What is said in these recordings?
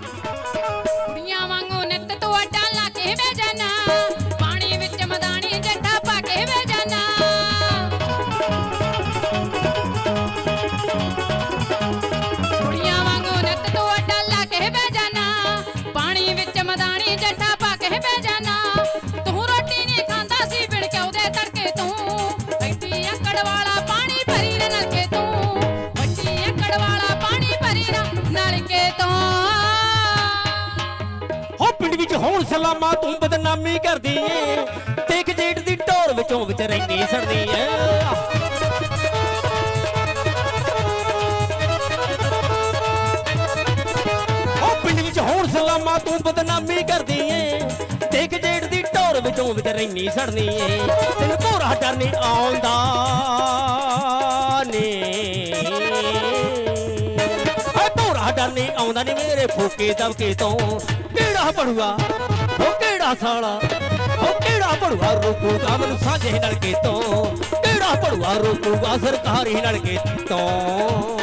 ਕੁੜੀਆਂ ਵਾਂਗੂ ਨਿੱਤ ਤੂੰ। ਹੁਣ ਸਲਾਮਾ ਤੂੰ ਬਦਨਾਮੀ ਕਰਦੀ ਏ। ਦੇਖ ਜੇਠ ਦੀ ਢੋਰ ਵਿੱਚੋਂ ਵਿੱਚ ਰਹਿਨੀ ਸੜਦੀ ਏ। ਹੋ ਪਿੰਡ ਵਿੱਚ ਹੋਣ ਸਲਾਮਾ ਤੂੰ ਬਦਨਾਮੀ ਕਰਦੀ ਏ। ਦੇਖ ਜੇਠ ਦੀ ਢੋਰ ਵਿੱਚੋਂ ਵਿੱਚ ਰਹਿਨੀ ਸੜਦੀ ਏ। ਤੈਨੂੰ ਭੋਰਾ ਡਰ ਨਹੀਂ ਆਉਂਦਾ ਨੇ। ਡਰ ਨਹੀਂ ਆਉਂਦਾ ਨਹੀਂ ਮੇਰੇ ਫੋਕੇ ਦਬਕੇ ਤੋਂ। ਕਿਹੜਾ ਪੜੂਆ? ਉਹ ਕਿਹੜਾ ਸਾਲਾ? ਉਹ ਕਿਹੜਾ ਪੜੂਆ ਰੋਕੂਗਾ ਮੈਨੂੰ ਸਾਂਝੇ ਨਲਕੇ ਤੋਂ? ਕਿਹੜਾ ਪੜੂਆ ਰੋਕੂਗਾ ਸਰਕਾਰੀ ਨਲਕੇ ਤੋਂ?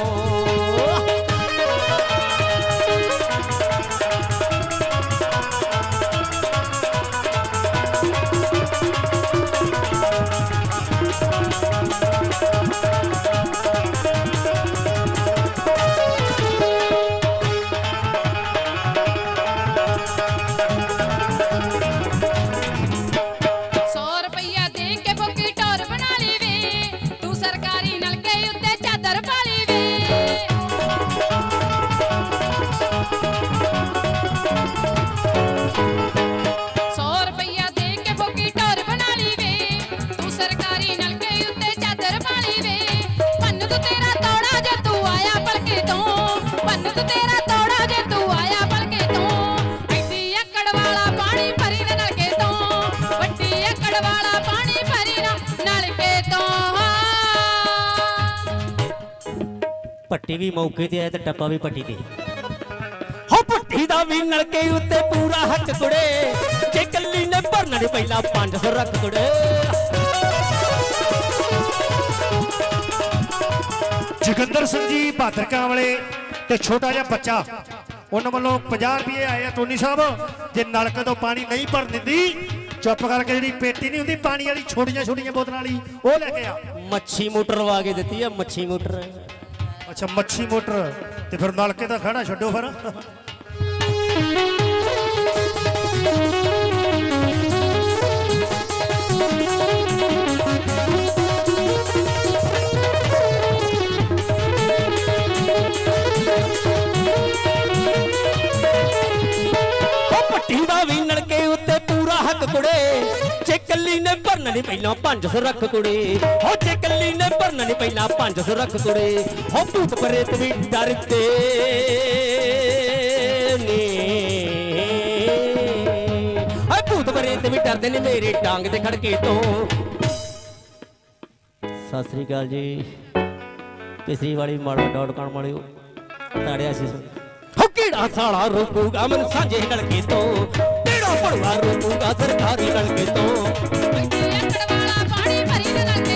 ਪੱਟੀ ਵੀ ਮੌਕੇ ਤੇ ਆਇਆ ਤੇ ਟੱਪਾ ਵੀ ਪੱਟੀ ਤੇ। ਹੋ ਪੱਟੀ ਦਾ ਵੀ ਨਲਕੇ ਉੱਤੇ ਪੂਰਾ ਹੱਕ ਕੁੜੇ ਜੇ ਕੱਲੀ ਨੇ ਭਰਨਾ ਨੀ ਪਹਿਲਾਂ 500 ਰੱਖ ਕੁੜੇ ਜੋਗਿੰਦਰ ਸਿੰਘ ਜੀ ਭਾਦਰਕਾਂ ਵਾਲੇ। ਤੇ ਛੋਟਾ ਜਿਹਾ ਬੱਚਾ। ਉਹਨਾਂ ਵੱਲੋਂ 50 ਰੁਪਏ ਆਏ ਆ ਟੋਨੀ ਸਾਹਿਬ। ਜੇ ਨਲਕੇ ਤੋਂ ਪਾਣੀ ਨਹੀਂ ਭਰਨ ਦਿੰਦੀ ਚੁੱਪ ਕਰਕੇ ਜਿਹੜੀ ਪੇਟੀ ਨਹੀਂ ਹੁੰਦੀ ਪਾਣੀ ਵਾਲੀ ਛੋਟੀਆਂ ਛੋਟੀਆਂ ਬੋਤਲਾਂ ਵਾਲੀ ਉਹ ਲੈ ਕੇ ਆ। ਮੱਛੀ ਮੋਟਰ ਲਵਾ ਕੇ ਦਿੱਤੀ ਆ ਮੱਛੀ ਮੋਟਰ। ਅੱਛਾ ਮੱਛੀ ਮੋਟਰ। ਤੇ ਫਿਰ ਨਲਕੇ ਦਾ ਖੜਾ ਛੱਡੋ ਫਿਰ। ਹੱਕ ਕੁੜੇ। ਜੇ ਕੱਲੀ ਨੇ ਭਰਨਾ ਨੀ ਪਹਿਲਾਂ 500 ਰੱਖ ਕੁੜੇ। ਹੋ ਜੇ ਕੱਲੀ ਨੇ ਭਰਨਾ ਨੀ ਪਹਿਲਾਂ 500 ਰੱਖ ਕੁੜੇ। ਹੋ ਭੂਤ ਪ੍ਰੇਤ ਵੀ ਡਰਦੇ ਨੇ। ਭੂਤ ਪ੍ਰੇਤ ਵੀ ਡਰਦੇ ਨੇ ਮੇਰੇ ਟਾਂਗ ਤੇ ਖੜਕੇ ਤੋਂ। ਸਤਿ ਸ੍ਰੀ ਅਕਾਲ ਜੀ। ਪਿਛਲੀ ਵਾਲੀ ਮਾੜਾ ਡਾਟ ਕਾਮ ਵਾਲਿਓ ਤਾੜਿਆ ਸੀ। ਹੋ ਕਿਹੜਾ ਸਾਲਾ ਰੋਕੂਗਾ ਮਨ ਸਾਂਝੇ ਨਲਕੇ ਤੋਂ। ਕਿਹੜਾ ਪੜਵਾ ਰੋਕੂਗਾ ਸਰਕਾਰੀ ਨਲਕੇ ਤੋਂ। ਵੱਡੀ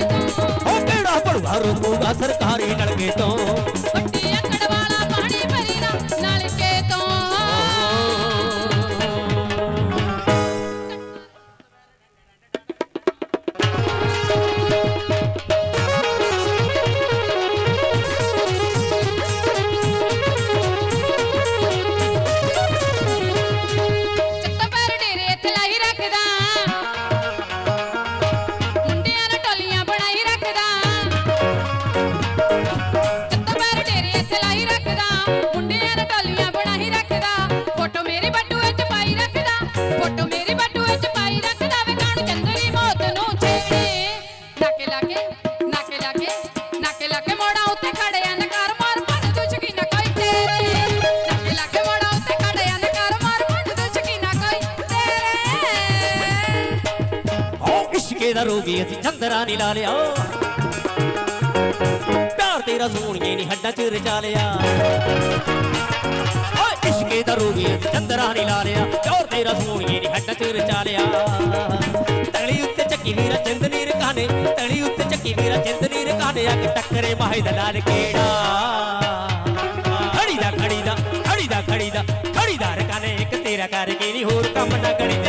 ਤੋਂ ਹੋ ਕਿਹੜਾ ਪੜਵਾ ਰੋਕੂਗਾ ਸਰਕਾਰੀ ਨਲਕੇ ਤੋਂ? ਨਾਕੇ ਲਾਗੇ ਨਾਕੇ ਲਾਗੇ ਨਾਕੇ ਲਾਗੇ ਮੋੜਾ ਉੱਤੇ ਖੜਿਆ ਨਕਾਰ ਮਾਰ ਭੰਨ ਤੂੰ ਸ਼ਕੀਨਾ ਕੋਈ ਤੇਰੇ। ਨਾਕੇ ਲਾਗੇ ਮੋੜਾ ਉੱਤੇ ਖੜਿਆ ਨਕਾਰ ਮਾਰ ਭੰਨ ਤੂੰ ਸ਼ਕੀਨਾ ਕੋਈ ਤੇਰੇ। ਹੋ ਇਸ਼ਕੇ ਦਾ ਰੋਗੀ ਅਸੀਂ ਚੰਦਰਾ ਨਹੀਂ ਲਾ ਲਿਆ। ਪਿਆਰ ਤੇਰਾ ਸੋਹਣੀਏ ਨਹੀਂ ਹੱਡਾਂ ਚ ਰਚਾ ਲਿਆ। ਓ ਇਸ਼ਕੇ ਦਾ ਰੋਗੀ ਅਸੀਂ ਚੰਦਰਾ ਨਹੀਂ ਲਾ ਲਿਆ। ਪਿਆਰ ਤੇਰਾ ਸੋਹਣੀਏ ਨਹੀਂ ਹੱਡਾਂ ਚ ਰਚਾ ਲਿਆ। ਤਲੀ ਉੱਤੇ ਚੱਕੀ ਵੀਰਾ ਚੰਦ ਨੀਰ ਕਾਨੇ ਤਲੀ ਉੱਤੇ ਚੱਕੀ ਵੀਰਾ ਚੰਦ ਨੀਰ ਕਾਨੇ ਆ ਕੇ ਟੱਕਰੇ ਮਾਹਿਦ ਨਾਲ ਕਿਹੜਾ ਖੜੀ ਦਾ ਖੜੀ ਦਾ ਖੜੀ ਦਾ ਖੜੀ ਦਾ ਖੜੀ ਭਾਈਦਾਰ ਕਾਨੇ ਇੱਕ ਤੇਰਾ ਕਰਕੇ ਨਹੀਂ ਹੋਰ ਕੰਮ ਨਾ ਗਣੇ